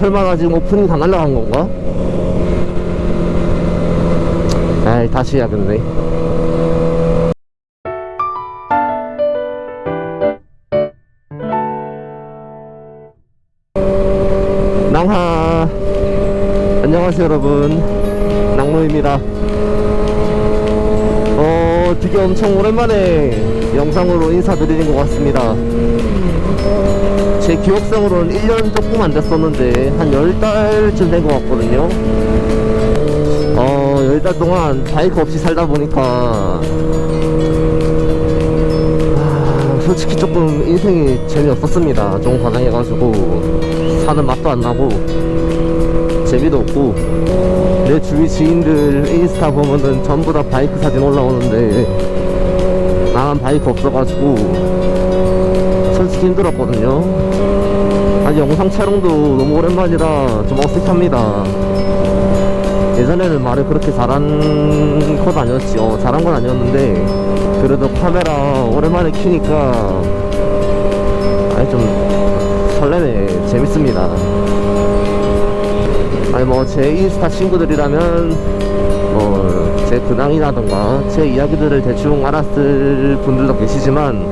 설마 나 지금 오프닝 다 날라간 건가? 에이 다시 해야겠네 낭하. 안녕하세요 여러분. 낭로입니다. 어 드디어 엄청 오랜만에 영상으로 인사드리는 것 같습니다 제 기억상으로는 1년 조금 안 됐었는데 한 10달쯤 된 것 같거든요. 어 10달 동안 바이크 없이 살다 보니까 아, 솔직히 조금 인생이 재미없었습니다. 좀 과장해가지고 사는 맛도 안 나고 재미도 없고 내 주위 지인들 인스타 보면은 전부 다 바이크 사진 올라오는데 나만 바이크 없어가지고 솔직히 힘들었거든요. 아니 영상 촬영도 너무 오랜만이라 좀 어색합니다. 예전에는 말을 그렇게 잘한 건 아니었지 어, 잘한 건 아니었는데 그래도 카메라 오랜만에 키니까 아니 좀 설레네. 재밌습니다. 아니 뭐 제 인스타 친구들이라면 뭐 제 근황이라던가 제 이야기들을 대충 알았을 분들도 계시지만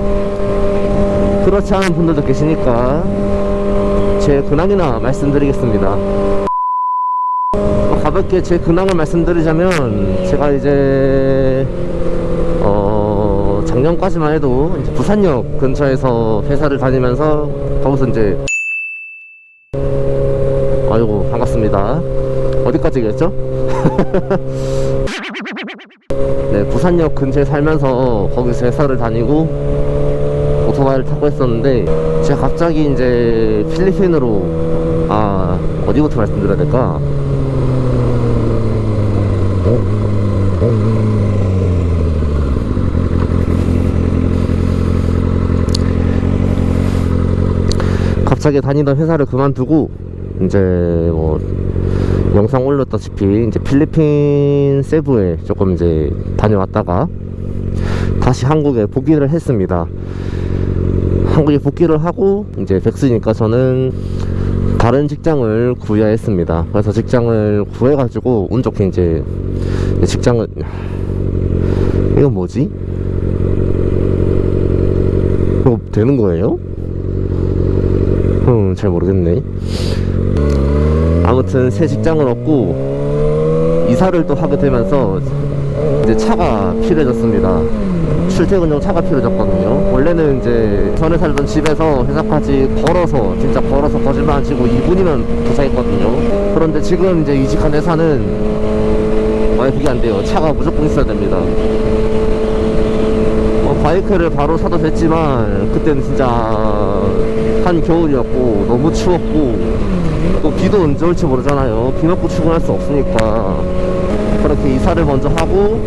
그렇지 않은 분들도 계시니까 제 근황이나 말씀드리겠습니다 어, 가볍게 제 근황을 말씀드리자면 제가 이제 어 작년까지만 해도 이제 부산역 근처에서 회사를 다니면서 거기서 이제 아이고 반갑습니다 어디까지 얘기했죠? 네 부산역 근처에 살면서 거기서 회사를 다니고 오토바이를 타고 했었는데 제가 갑자기 이제 필리핀으로 아 어디부터 말씀드려야 될까? 갑자기 다니던 회사를 그만두고 이제 뭐 영상 올렸다시피 이제 필리핀 세부에 조금 이제 다녀왔다가 다시 한국에 복귀를 했습니다. 한국에 복귀를 하고 이제 백수니까 저는 다른 직장을 구해야 했습니다. 그래서 직장을 구해가지고 운 좋게 이제 직장을 이건 뭐지? 이거 되는 거예요? 음, 잘 모르겠네. 아무튼 새 직장을 얻고 이사를 또 하게 되면서 이제 차가 필요해졌습니다. 출퇴근용 차가 필요해졌거든요. 원래는 이제 전에 살던 집에서 회사까지 걸어서 진짜 걸어서 거짓말 안 치고 2분이면 도착했거든요. 그런데 지금 이제 이직한 회사는 아 그게 안 돼요. 차가 무조건 있어야 됩니다. 어, 바이크를 바로 사도 됐지만 그때는 진짜 한 겨울이었고 너무 추웠고 또 비도 언제 올지 모르잖아요 비 맞고 출근할 수 없으니까 그렇게 이사를 먼저 하고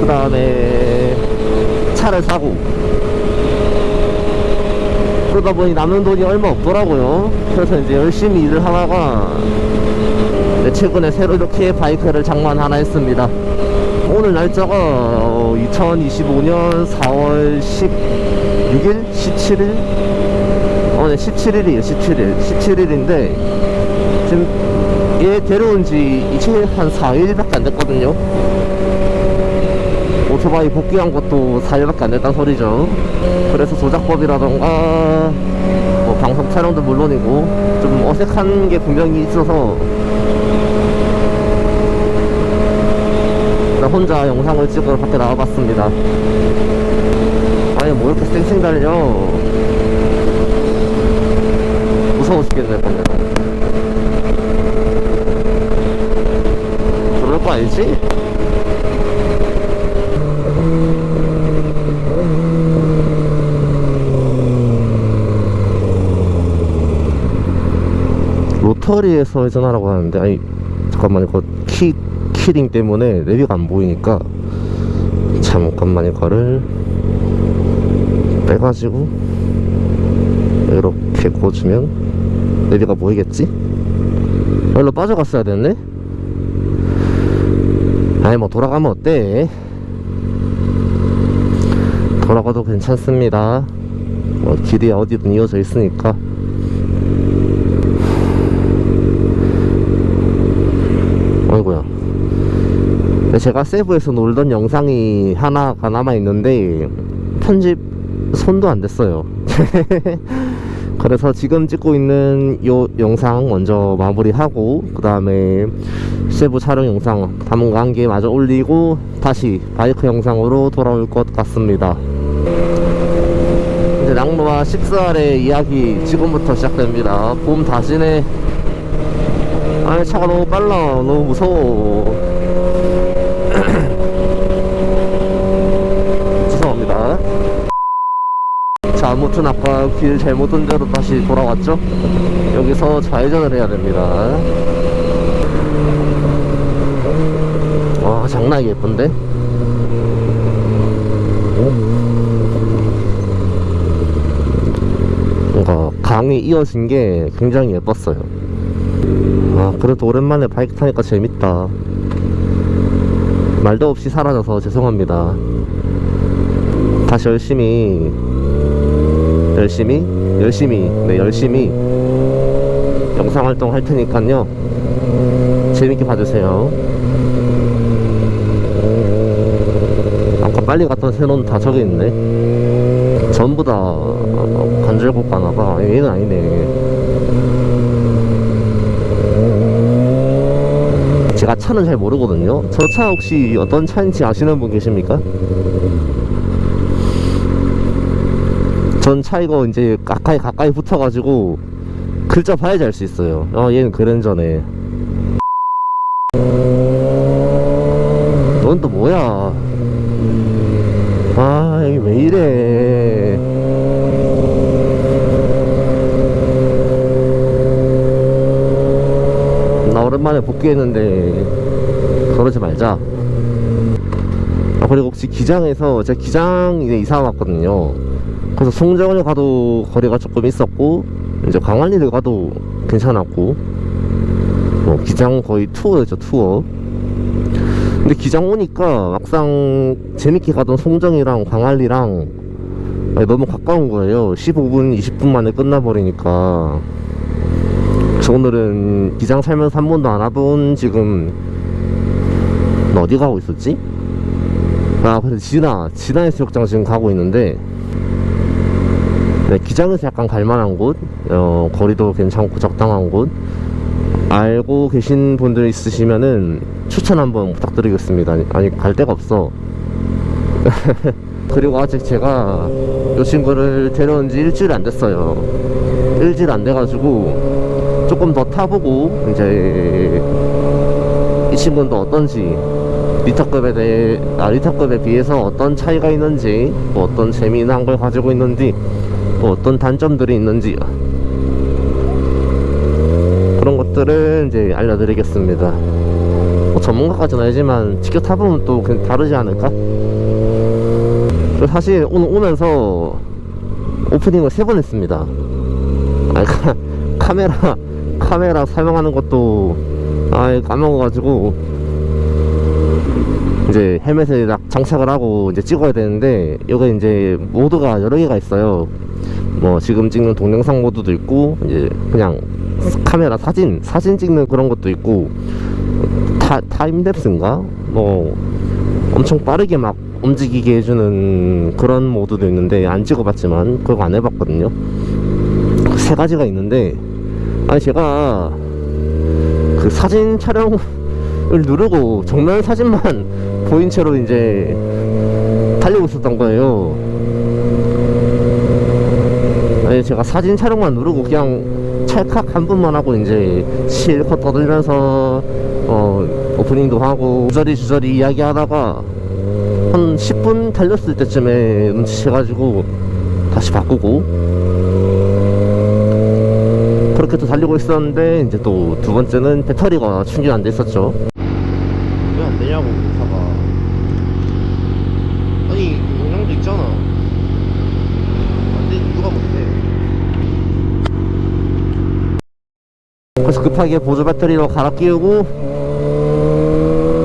그 다음에 차를 사고 그러다 보니 남는 돈이 얼마 없더라고요 그래서 이제 열심히 일을 하다가 네, 최근에 새로 이렇게 바이크를 장만 하나 했습니다 오늘 날짜가 어, 2025년 4월 16일? 17일? 어, 네, 17일이에요, 17일. 17일인데, 지금 얘 데려온 지 이제 한 4일밖에 안 됐거든요. 오토바이 복귀한 것도 4일밖에 안 됐단 소리죠. 그래서 조작법이라던가, 뭐 방송 촬영도 물론이고, 좀 어색한 게 분명히 있어서, 나 혼자 영상을 찍으러 밖에 나와봤습니다. 아니 뭐 이렇게 쌩쌩 달려 무서워 죽겠네 보면 그럴 거 아니지? 로터리에서 회전하라고 하는데 아니 잠깐만요 이거 키, 키링 때문에 내비가 안 보이니까 잠깐만 이거를 빼가지고 이렇게 고주면 내비가 보이겠지? 여기로 빠져갔어야 됐네? 아니 뭐 돌아가면 어때? 돌아가도 괜찮습니다 뭐 길이 어디든 이어져 있으니까 근데 제가 세부에서 놀던 영상이 하나가 남아 있는데 편집 손도 안 댔어요. 그래서 지금 찍고 있는 요 영상 먼저 마무리하고 그 다음에 세부 촬영 영상 담은 개 마저 올리고 다시 바이크 영상으로 돌아올 것 같습니다. 이제 낙로와 10살의 이야기 지금부터 시작됩니다. 봄 다지네. 아니 차가 너무 빨라. 너무 무서워. 죄송합니다. 자, 아무튼 아까 길 잘못 온 대로 다시 돌아왔죠? 여기서 좌회전을 해야 됩니다. 와, 장난이 예쁜데? 뭔가 강이 이어진 게 굉장히 예뻤어요. 아, 그래도 오랜만에 바이크 타니까 재밌다. 말도 없이 사라져서 죄송합니다. 다시 열심히 열심히 열심히 네 열심히 영상 활동 할 테니까요. 재밌게 봐주세요. 아까 빨리 갔던 새로는 다 저기 있네. 전부 다 관절곡 가나봐. 얘는 아니네. 제가 차는 잘 모르거든요. 저 차 혹시 어떤 차인지 아시는 분 계십니까? 전 차 이거 이제 가까이 가까이 붙어가지고 글자 봐야지 알 수 있어요. 어 얘는 그랜저네. 넌 또 뭐야? 아 여기 왜 이래? 나 오랜만에 복귀했는데 그러지 말자. 아 그리고 혹시 기장에서 제가 기장 이제 이사 왔거든요. 그래서 송정을 가도 거리가 조금 있었고 이제 광안리를 가도 괜찮았고 뭐 기장 거의 투어였죠 투어. 근데 기장 오니까 막상 재밌게 가던 송정이랑 광안리랑 너무 가까운 거예요. 15분 20분 만에 끝나버리니까. 그래서 오늘은 기장 살면서 한 번도 안 와본 지금 너 어디 가고 있었지? 아 그래서 진화 진화 해수욕장 지금 가고 있는데 네, 기장에서 약간 갈만한 곳, 어, 거리도 괜찮고 적당한 곳, 알고 계신 분들 있으시면은 추천 한번 부탁드리겠습니다. 아니, 갈 데가 없어. 그리고 아직 제가 이 친구를 데려온 지 일주일 안 됐어요. 일주일 안 돼가지고 조금 더 타보고, 이제 이 친구는 또 어떤지, 리터급에 대해, 아, 리터급에 비해서 어떤 차이가 있는지, 뭐 어떤 재미난 걸 가지고 있는지, 또 어떤 단점들이 있는지 그런 것들을 이제 알려드리겠습니다. 뭐 전문가까지는 아니지만 직접 타보면 또 그냥 다르지 않을까? 저 사실 오늘 오면서 오프닝을 세 번 했습니다. 아니, 카, 카메라 카메라 사용하는 것도 아 까먹어가지고 이제 헬멧에 딱 장착을 하고 이제 찍어야 되는데 여기 이제 모드가 여러 개가 있어요. 뭐 지금 찍는 동영상 모드도 있고 이제 그냥 카메라 사진 사진 찍는 그런 것도 있고 타, 타임랩스인가? 뭐 엄청 빠르게 막 움직이게 해주는 그런 모드도 있는데 안 찍어봤지만 그거 안 해봤거든요. 세 가지가 있는데 아니 제가 그 사진 촬영을 누르고 정면 사진만 보인 채로 이제 달리고 있었던 거예요 아니 제가 사진 촬영만 누르고 그냥 찰칵 한 분만 하고 이제 실컷 떠들면서 어 오프닝도 하고 주저리 주저리 이야기하다가 한 10분 달렸을 때쯤에 눈치채가지고 다시 바꾸고 그렇게 또 달리고 있었는데 이제 또 두 번째는 배터리가 충전 안돼 있었죠. 왜 안 되냐고 차가. 아니 용량도 있잖아 안돼 누가 못해 그래서 급하게 보조 배터리로 갈아 끼우고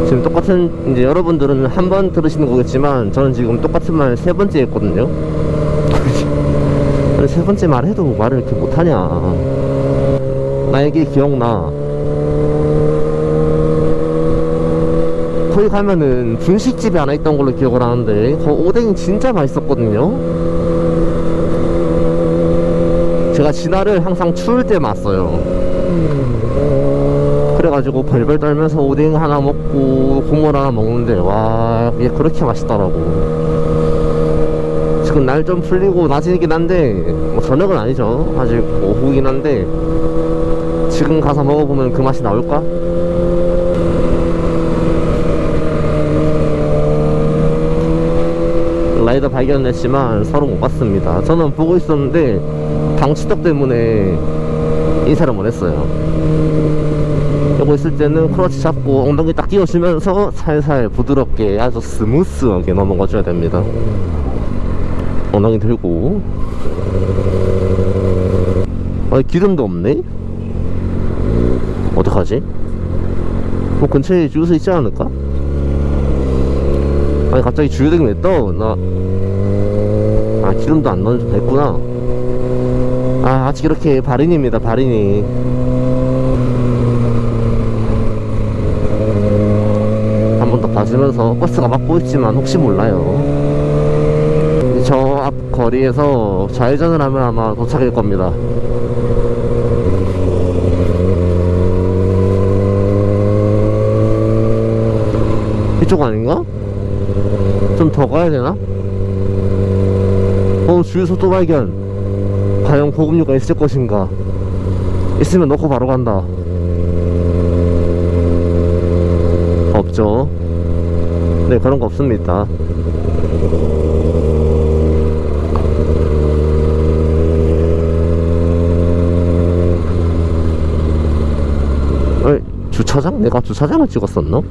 지금 똑같은 이제 여러분들은 한 번 들으시는 거겠지만 저는 지금 똑같은 말 세 번째 했거든요. 세 번째 말 해도 말을 이렇게 못하냐. 나에게 기억나. 거기 가면은 분식집이 하나 있던 걸로 기억을 하는데 그 오뎅이 진짜 맛있었거든요. 제가 진화를 항상 추울 때 맛어요 그래가지고 벌벌 떨면서 오뎅 하나 먹고 국물 하나 먹는데 와 이게 그렇게 맛있더라고 지금 날 좀 풀리고 낮이긴 한데 뭐 저녁은 아니죠 아직 오후긴 한데 지금 가서 먹어보면 그 맛이 나올까? 라이더 발견했지만 서로 못 봤습니다. 저는 보고 있었는데 방치턱 때문에 인사를 못 했어요. 요거 있을 때는 크러치 잡고 엉덩이 딱 끼워주면서 살살 부드럽게 아주 스무스하게 넘어가 줘야 됩니다. 엉덩이 들고 아 기름도 없네? 어떡하지? 뭐 근처에 주유소 있지 않을까? 아니 갑자기 주유등이 왜 떠? 나... 아 기름도 안 넣어도 됐구나 아 아직 이렇게 발인입니다 발인이 봐주면서 버스가 막고 있지만 혹시 몰라요. 저 앞 거리에서 좌회전을 하면 아마 도착일 겁니다. 이쪽 아닌가? 좀 더 가야 되나? 어 주유소 또 발견. 과연 고급류가 있을 것인가? 있으면 넣고 바로 간다. 없죠 네 그런 거 없습니다 어, 주차장? 내가 주차장을 찍었었나?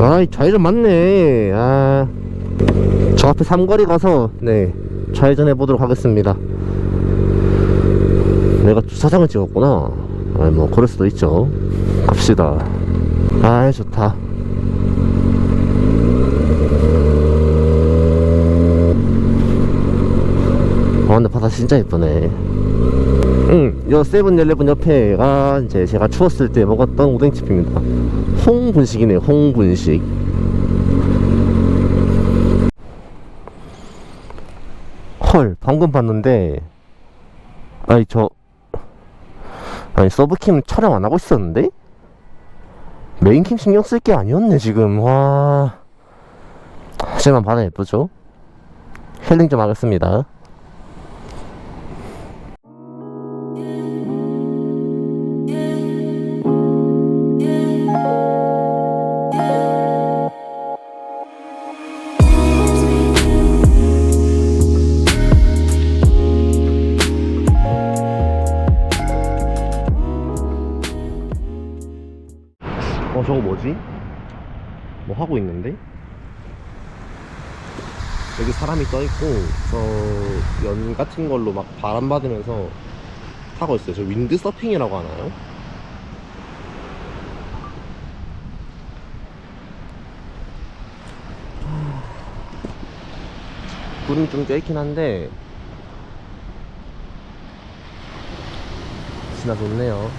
아이 좌회전 맞네 아. 저 앞에 삼거리 가서 네 좌회전 해보도록 하겠습니다 내가 주차장을 찍었구나. 아이 뭐 그럴 수도 있죠. 갑시다. 아이 좋다. 아 근데 바다 진짜 예쁘네. 응, 요 세븐일레븐 옆에가 이제 제가 추웠을 때 먹었던 오뎅집입니다. 홍분식이네요, 홍분식. 헐, 방금 봤는데, 아니, 저, 아니, 서브캠 촬영 안 하고 있었는데? 메인캠 신경 쓸 게 아니었네, 지금. 와. 하지만 바다 예쁘죠? 힐링 좀 하겠습니다. 뭐지? 뭐 하고 있는데? 여기 사람이 떠있고 저 연 같은 걸로 막 바람 받으면서 타고 있어요 저 윈드 서핑이라고 하나요? 구름 좀 껴있긴 한데 진짜 좋네요